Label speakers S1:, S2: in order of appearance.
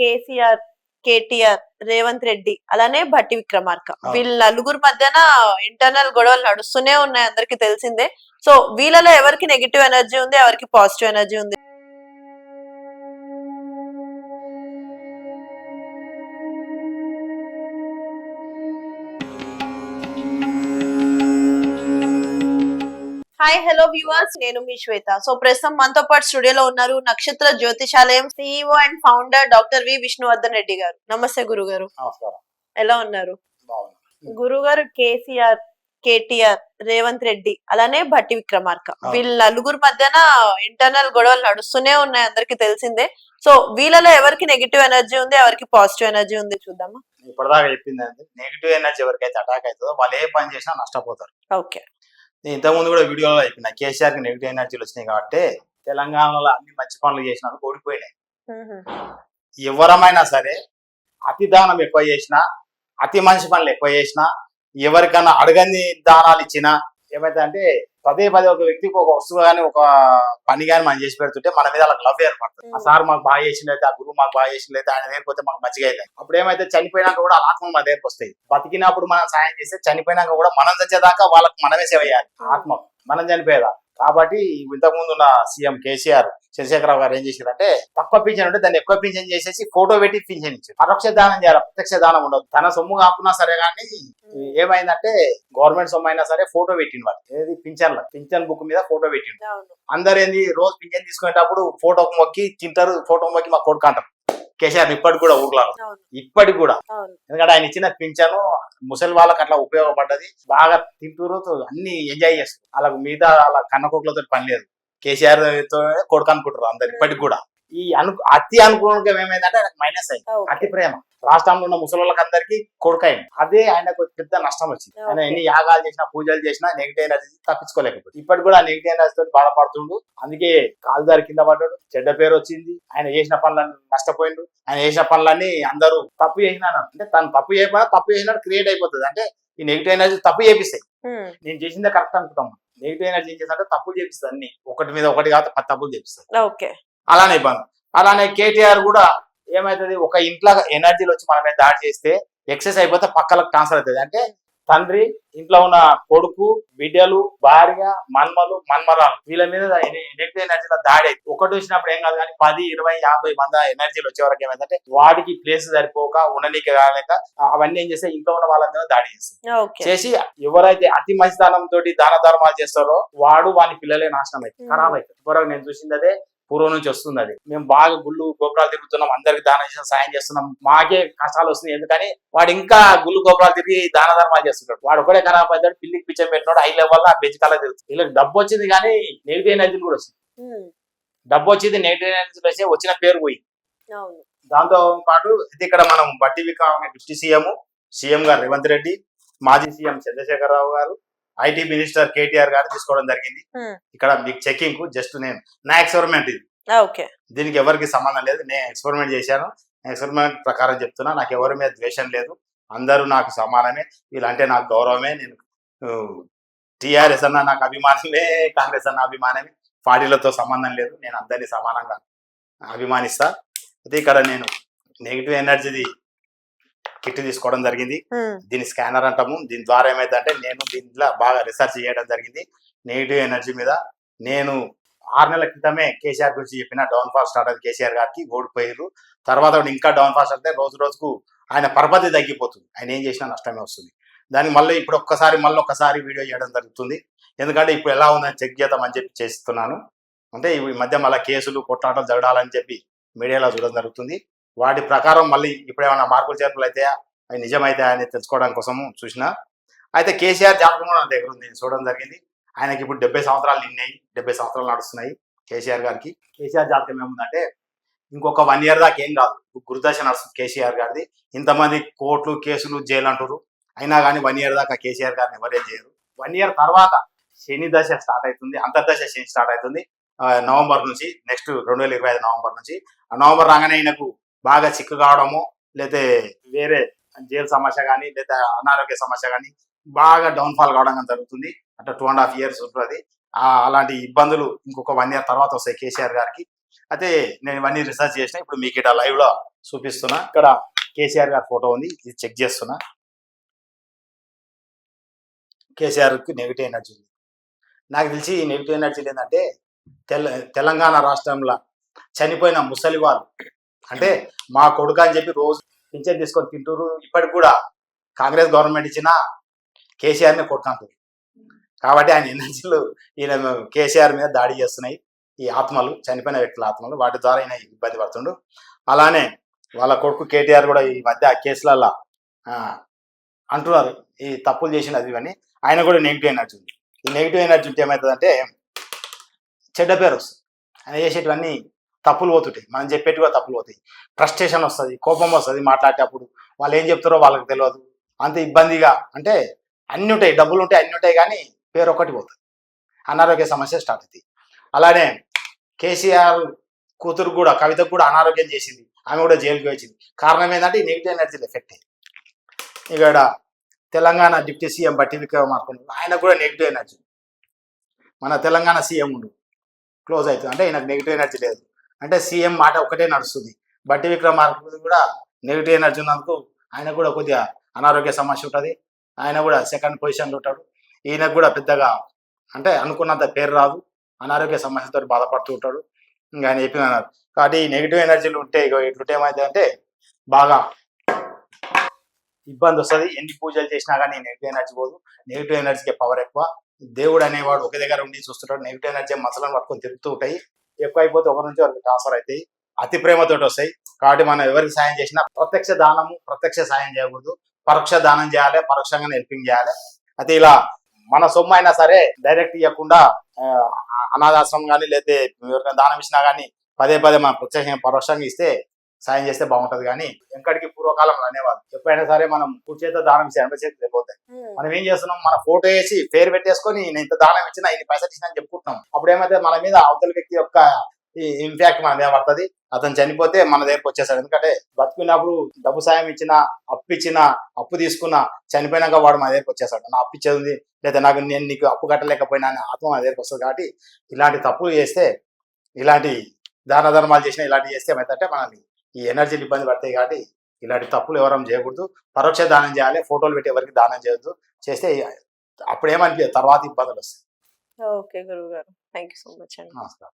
S1: కేసీఆర్ కేటీఆర్ రేవంత్ రెడ్డి అలానే భట్టి విక్రమార్క. వీళ్ళ నలుగురు మధ్యన ఇంటర్నల్ గొడవలు నడుస్తూనే ఉన్నాయి అందరికి తెలిసిందే. సో వీళ్ళలో ఎవరికి నెగిటివ్ ఎనర్జీ ఉంది ఎవరికి పాజిటివ్ ఎనర్జీ ఉంది? హాయ్ హలో వ్యూవర్స్ నేను మీ శ్వేత. సో ప్రస్తుతం మనతో పాటు స్టూడియోలో ఉన్నారు Nakshatra Jyothishalayam CEO and founder doctor V Vishnuvardhan Reddy గారు. నమస్తే గురుగారు.
S2: నమస్కారం.
S1: ఎలా ఉన్నారు?
S2: బాగున్నా
S1: గురుగారు కేసీఆర్ కేటీఆర్ రేవంత్ రెడ్డి అలానే భట్టి విక్రమార్క. వీళ్ళ నలుగురు మధ్యన ఇంటర్నల్ గొడవలు నడుస్తూనే ఉన్నాయి అందరికి తెలిసిందే. సో వీళ్ళలో ఎవరికి నెగిటివ్ ఎనర్జీ ఉంది ఎవరికి పాజిటివ్ ఎనర్జీ ఉంది చూద్దామా?
S2: ఇప్పటిదాకా చెప్పింది నెగిటివ్ ఎనర్జీ ఎవరికైతే అటాక్ అవుతుందో వాళ్ళు ఏ పని చేసినా నష్టపోతారు.
S1: ఓకే
S2: నేను ఇంతకుముందు కూడా వీడియోలో చెప్పిన కేసీఆర్కి నెగిటివ్ ఎనర్జీలు వచ్చినాయి కాబట్టి తెలంగాణలో అన్ని మంచి పనులు చేసినందుకు ఓడిపోయినాయి. ఎవరమైనా సరే అతి దానం ఎక్కువ చేసినా అతి మంచి పనులు ఎక్కువ చేసినా ఎవరికైనా అడగని దానాలు ఇచ్చినా ఏమైతే అంటే పదే పదే ఒక వ్యక్తికి ఒక వస్తువు కానీ ఒక పని కానీ మనం చేసి పెడుతుంటే మన మీద వాళ్ళకి లవ్ ఏర్పడుతుంది. ఆ సార్ మాకు బాగా చేసినట్లయితే ఆ గురువు మాకు బాగా చేసినట్లయితే ఆయన దగ్గరికి మాకు మంచిగా అవుతాయి అప్పుడు ఏమైతే చనిపోయినాక కూడా వాళ్ళ ఆత్మ మన దగ్గరికి వస్తాయి. బతికినప్పుడు మనం సాయం చేస్తే చనిపోయినాక కూడా మనం చచ్చేదాకా వాళ్ళకి మనమే సేవ చేయాలి. ఆత్మ. మనం చనిపోయేదా? కాబట్టి ఇంతకు ముందు ఉన్న సీఎం కేసీఆర్ చంద్రశేఖరరావు గారు ఏం చేశారంటే తక్కువ పింఛన్ ఉంటే దాన్ని ఎక్కువ పింఛన్ చేసేసి ఫోటో పెట్టి పింఛన్ ఇచ్చారు. పరోక్ష దానం చేయాలి ప్రత్యక్ష దానం ఉండదు. తన సొమ్ము కాకున్నా సరే కానీ ఏమైందంటే గవర్నమెంట్ సొమ్ము అయినా సరే ఫోటో పెట్టిండు వాడు. ఏది? పింఛన్ పింఛన్ బుక్ మీద ఫోటో పెట్టిండు. అందరు ఏంది? రోజు పింఛన్ తీసుకునేటప్పుడు ఫోటో మొక్కి తింటారు ఫోటో మొక్కి మాకు కొడుకు అంటారు. కేసీఆర్ ఇప్పటికి కూడా ఊర్లో ఇప్పటికి కూడా. ఎందుకంటే ఆయన ఇచ్చిన పింఛను ముసలి వాళ్ళకి అట్లా ఉపయోగపడ్డది. బాగా తింటూరు అన్ని ఎంజాయ్ చేస్తారు వాళ్ళకు మిగతా వాళ్ళ కన్నకొక్కలతో పని లేదు. కేసీఆర్తో కొడుకు అనుకుంటారు అందరు ఇప్పటికి కూడా. ఈ అను అతి అనుకూలంగా ఏమైందంటే ఆయనకు మైనస్ అయింది. అతి ప్రేమ. రాష్ట్రంలో ఉన్న ముసలి అందరికీ కొడుకు అయింది. అదే ఆయనకు పెద్ద నష్టం వచ్చింది. ఆయన ఎన్ని యాగాలు చేసినా పూజలు చేసినా నెగిటివ్ ఎనర్జీ తప్పించుకోలేకపోతుంది ఇప్పటికి కూడా నెగిటివ్ ఎనర్జీ తోటి బాధపడుతుండు. అందుకే కాలుదారి కింద పడ్డాడు. చెడ్డ పేరు వచ్చింది. ఆయన చేసిన పనులన్నీ నష్టపోయిండు. ఆయన చేసిన పనులన్నీ అందరూ తప్పు చేసినాను అంటే తను తప్పు చేయకపోయినా తప్పు చేసినట్టు క్రియేట్ అయిపోతుంది. అంటే ఈ నెగిటివ్ ఎనర్జీ తప్పు చేపిస్తాయి. నేను చేసిందే కరెక్ట్ అనుకుంటాం నెగిటివ్ ఎనర్జీ ఏం చేస్తా అంటే తప్పులు చేపిస్తుంది అన్ని. ఒకటి మీద ఒకటి కాదు పది తప్పులు చేపిస్తుంది
S1: ఓకే.
S2: అలానే ఇబ్బంది. అలానే కేటీఆర్ కూడా ఏమైతుంది? ఒక ఇంట్లో ఎనర్జీలు వచ్చి మన మీద దాడి చేస్తే ఎక్సెస్ అయిపోతే పక్కలకు ట్రాన్స్ఫర్ అవుతుంది. అంటే తండ్రి ఇంట్లో ఉన్న కొడుకు బిడ్డలు భార్య మన్మలు మన్మరాలు వీళ్ళ మీద నెగిటివ్ ఎనర్జీలో దాడి అవుతుంది ఒకటి వచ్చినప్పుడు ఏం కాదు కానీ పది ఇరవై యాభై మంది ఎనర్జీలు వచ్చే వరకు ఏమైందంటే వాడికి ప్లేస్ సరిపోక ఉండనీకి కాలేక అవన్నీ ఏం చేస్తే ఇంట్లో ఉన్న వాళ్ళ మీద దాడి చేస్తుంది.
S1: ఓకే.
S2: చేసి ఎవరైతే అతి మంచితనం తోటి దాన ధర్మాలు చేస్తారో వాడు వాని పిల్లలే నాశనం అవుతుంది
S1: Hmm.
S2: ఖరాబ్ అవుతుంది ఇప్పటివరకు నేను చూసింది అదే పూర్వం నుంచి వస్తుంది అది. మేము బాగా గుళ్ళు గోపురాలు తిరుగుతున్నాం అందరికి దానం చేసిన సాయం చేస్తున్నాం. మాకే కష్టాలు వస్తున్నాయి. ఎందుకని? వాడు ఇంకా గుళ్ళు గోపురాలు తిరిగి దాన ధర్మాలు చేస్తున్నాడు వాడు ఒకడే ఖరాబ్ అవుతాడు పిల్లికి పిచ్చం పెట్టినాడు హై లెవెల్ ఆ బెంచ్ కల్లా తిరుగుతుంది వీళ్ళకి డబ్బు వచ్చింది కానీ నెగిటివ్ ఎనర్జీలు కూడా వస్తుంది. డబ్బు వచ్చింది నెగిటివ్ ఎనర్జీలు వచ్చి వచ్చిన పేరు పోయి. దాంతో పాటు ఇది ఇక్కడ మనం బట్టి విక్రమ డిప్యూటీ సీఎం సీఎం గారు రేవంత్ రెడ్డి మాజీ సీఎం చంద్రశేఖరరావు గారు ఐటీ మినిస్టర్ కేటీఆర్ గారు తీసుకోవడం జరిగింది.
S1: Hmm.
S2: ఇక్కడ మీకు చెకింగ్కు జస్ట్ నేను నా ఎక్స్పెరిమెంట్ ఇది. దీనికి ఎవరికి సంబంధం లేదు నేను ఎక్స్పెరిమెంట్ చేశాను. ఎక్స్పెరిమెంట్ ప్రకారం చెప్తున్నా నాకు ఎవరి మీద ద్వేషం లేదు. అందరూ నాకు సమానమే వీళ్ళంటే నాకు గౌరవమే నేను టిఆర్ఎస్ అన్న నాకు అభిమానమే కాంగ్రెస్ అన్న అభిమానమే పార్టీలతో సంబంధం లేదు నేను అందరినీ సమానంగా అభిమానిస్తా. అయితే ఇక్కడ నేను నెగిటివ్ ఎనర్జీది కిట్ తీసుకోవడం జరిగింది. దీని స్కానర్ అంటాము. దీని ద్వారా ఏమైందంటే నేను దీంట్లో బాగా రీసెర్చ్ చేయడం జరిగింది. నెగిటివ్ ఎనర్జీ మీద నేను ఆరు నెలల క్రితమే కేసీఆర్ గురించి చెప్పిన. డౌన్ ఫాల్ స్టార్ట్ అది కేసీఆర్ గారికి ఓడిపోయారు తర్వాత ఇంకా డౌన్ ఫాల్ అయితే రోజు రోజుకు ఆయన పరపతి తగ్గిపోతుంది. ఆయన ఏం చేసినా నష్టమే వస్తుంది. దానికి మళ్ళీ ఇప్పుడు ఒక్కసారి మళ్ళీ ఒక్కసారి వీడియో చేయడం జరుగుతుంది. ఎందుకంటే ఇప్పుడు ఎలా ఉందని చెక్ చేద్దామని చెప్పి చేస్తున్నాను. అంటే ఈ మధ్య మళ్ళీ కేసులు కొట్లాటలు జరగాలని చెప్పి మీడియాలో చూడడం జరుగుతుంది. వాటి ప్రకారం మళ్ళీ ఇప్పుడు ఏమైనా మార్పులు చేర్పులు అయితే అవి నిజమైతే అని తెలుసుకోవడం కోసం చూసిన. అయితే కేసీఆర్ జాతకం కూడా నా దగ్గర ఉంది. చూడడం జరిగింది. ఆయనకి ఇప్పుడు డెబ్బై సంవత్సరాలు నిన్నాయి డెబ్బై సంవత్సరాలు నడుస్తున్నాయి కేసీఆర్ గారికి. కేసీఆర్ జాతకం ఏముందంటే ఇంకొక వన్ ఇయర్ దాకా ఏం కాదు. గురుదశ నడుస్తుంది కేసీఆర్ గారిది. ఇంతమంది కోర్టులు కేసులు జైలు అంటారు అయినా కానీ వన్ ఇయర్ దాకా కేసీఆర్ గారిని ఎవరే చేయరు. వన్ ఇయర్ తర్వాత శని దశ స్టార్ట్ అవుతుంది. అంతర్దశ శని స్టార్ట్ అవుతుంది. నవంబర్ నుంచి నెక్స్ట్ రెండు వేల ఇరవై ఐదు నవంబర్ నుంచి. ఆ నవంబర్ రాగానే ఆయనకు బాగా చిక్కు కావడము లేతే వేరే జైలు సమస్య కానీ లేదా అనారోగ్య సమస్య కానీ బాగా డౌన్ ఫాల్ కావడం కానీ జరుగుతుంది. అంటే టూ అండ్ హాఫ్ ఇయర్స్ ఉంటుంది. అలాంటి ఇబ్బందులు ఇంకొక వన్ ఇయర్ తర్వాత వస్తాయి కేసీఆర్ గారికి. అయితే నేను ఇవన్నీ రీసెర్చ్ చేసిన ఇప్పుడు మీకు ఇక్కడ లైవ్లో చూపిస్తున్నా. ఇక్కడ కేసీఆర్ గారి ఫోటో ఉంది. ఇది చెక్ చేస్తున్నా. కేసీఆర్కి నెగిటివ్ ఎనర్జీ ఉంది. నాకు తెలిసి నెగిటివ్ ఎనర్జీ ఏంటంటే తెల తెలంగాణ రాష్ట్రంలో చనిపోయిన ముసలి వాళ్ళు అంటే మా కొడుకు అని చెప్పి రోజు పింఛన్ తీసుకొని తింటూరు ఇప్పటికి కూడా కాంగ్రెస్ గవర్నమెంట్ ఇచ్చిన కేసీఆర్ని కొట్టుకుంటారు కాబట్టి ఆయన ఎనర్జీలు ఈయన కేసీఆర్ మీద దాడి చేస్తున్నాయి. ఈ ఆత్మలు చనిపోయిన వ్యక్తుల ఆత్మలు వాటి ద్వారా ఈయన ఇబ్బంది పడుతుండు. అలానే వాళ్ళ కొడుకు కేటీఆర్ కూడా ఈ మధ్య ఆ అంటున్నారు. ఈ తప్పులు చేసిన అది ఇవన్నీ. ఆయన కూడా నెగిటివ్ ఎనర్జీ ఉంది. ఈ నెగిటివ్ ఎనర్జీ ఉంటే ఏమవుతుందంటే చెడ్డ పేరు వస్తుంది. ఆయన చేసేటివన్నీ తప్పులు పోతుంటాయి. మనం చెప్పేట్టు కూడా తప్పులు పోతాయి. ఫ్రస్ట్రేషన్ వస్తుంది కోపం వస్తుంది మాట్లాడేటప్పుడు. వాళ్ళు ఏం చెప్తారో వాళ్ళకి తెలియదు అంత ఇబ్బందిగా అంటే అన్ని ఉంటాయి డబ్బులు ఉంటాయి అన్ని ఉంటాయి కానీ పేరు ఒకటి పోతుంది. అనారోగ్య సమస్య స్టార్ట్ అవుతాయి. అలానే కేసీఆర్ కూతురు కూడా కవితకు కూడా అనారోగ్యం చేసింది. ఆమె కూడా జైలుకి వచ్చింది కారణం ఏంటంటే ఈ నెగిటివ్ ఎనర్జీ ఎఫెక్ట్ ఇక్కడ తెలంగాణ డిప్యూటీ సీఎం బట్టి విక్రమార్క ఆయన కూడా నెగిటివ్ ఎనర్జీ మన తెలంగాణ సీఎం ఉండు క్లోజ్ అవుతుంది. అంటే ఆయనకు నెగిటివ్ ఎనర్జీ లేదు. అంటే సీఎం మాట ఒకటే నడుస్తుంది. బట్టి విక్రమార్కుడు కూడా నెగిటివ్ ఎనర్జీ ఉన్నందుకు ఆయన కూడా కొద్దిగా అనారోగ్య సమస్య ఉంటుంది. ఆయన కూడా సెకండ్ పొజిషన్లో ఉంటాడు. ఈయనకు కూడా పెద్దగా అంటే అనుకున్నంత పేరు రాదు. అనారోగ్య సమస్యతో బాధపడుతూ ఉంటాడు. ఇంకా ఆయన చెప్పినారు కాబట్టి ఈ నెగిటివ్ ఎనర్జీలు ఉంటే ఇగో ఇట్లుంటే ఏమైంది అంటే బాగా ఇబ్బంది వస్తుంది. ఎన్ని పూజలు చేసినా కానీ నెగిటివ్ ఎనర్జీ పోదు. నెగిటివ్ ఎనర్జీకి పవర్ ఎక్కువ. దేవుడు అనేవాడు ఒక దగ్గర ఉండి చూస్తుంటాడు. నెగిటివ్ ఎనర్జీ మసలను పట్టుకొని తిరుగుతూ ఉంటాయి. ఎక్కువ అయిపోతే ఒకరి నుంచి ఒకరికి ట్రాన్స్ఫర్ అవుతాయి. అతి ప్రేమతోటి వస్తాయి. కాబట్టి మనం ఎవరికి సాయం చేసినా ప్రత్యక్ష దానము ప్రత్యక్ష సాయం చేయకూడదు. పరోక్ష దానం చేయాలి పరోక్షంగానే హెల్పింగ్ చేయాలి. అయితే ఇలా మన సొమ్ము అయినా సరే డైరెక్ట్ ఇవ్వకుండా అనాథాశ్రమం కానీ లేకపోతే దానం ఇచ్చినా కానీ పదే పదే మనం ప్రత్యక్షంగా పరోక్షంగా ఇస్తే సాయం చేస్తే బాగుంటది కానీ వెంకటికి పూర్వకాలంలో అనేవాళ్ళు ఎప్పుడైనా సరే మనం కుడి చేత దానం ఇస్తే ఎనభై చేతి వెళ్ళిపోతాయి మనం ఏం చేస్తున్నాం? మన ఫోటో వేసి పేరు పెట్టేసుకొని నేను ఇంత దానం ఇచ్చినా ఇన్ని పైసలు ఇచ్చినా అని చెప్పుకుంటున్నాం. అప్పుడు ఏమైతే మన మీద అవతల వ్యక్తి యొక్క ఇంపాక్ట్ మన మీద పడుతుంది. అతను చనిపోతే మన దగ్గరకు వచ్చేసాడు ఎందుకంటే బతుకున్నప్పుడు డబ్బు సాయం ఇచ్చినా అప్పు ఇచ్చినా అప్పు తీసుకున్నా చనిపోయినాక వాడు మా దగ్గరకు వచ్చేసాడు నా అప్పు ఇచ్చేది ఉంది. లేదా నాకు నేను నీకు అప్పు కట్టలేకపోయినా అని ఆత్మ మా దగ్గరకు వస్తుంది కాబట్టి ఇలాంటి తప్పులు చేస్తే ఇలాంటి దాన ధర్మాలు చేసినా ఇలాంటివి చేస్తే ఏమైతే మనల్ని ఈ ఎనర్జీలు ఇబ్బంది పడతాయి కాబట్టి ఇలాంటి తప్పులు ఎవరం చేయకూడదు. పరోక్ష దానం చేయాలి ఫోటోలు పెట్టి ఎవరికి దానం చేయొద్దు. చేస్తే అప్పుడు ఏమనిపించదు తర్వాత ఇబ్బందులు వస్తాయి.
S1: ఓకే గురువు గారు థ్యాంక్ యూ సో మచ్ అండి.
S2: నమస్కారం.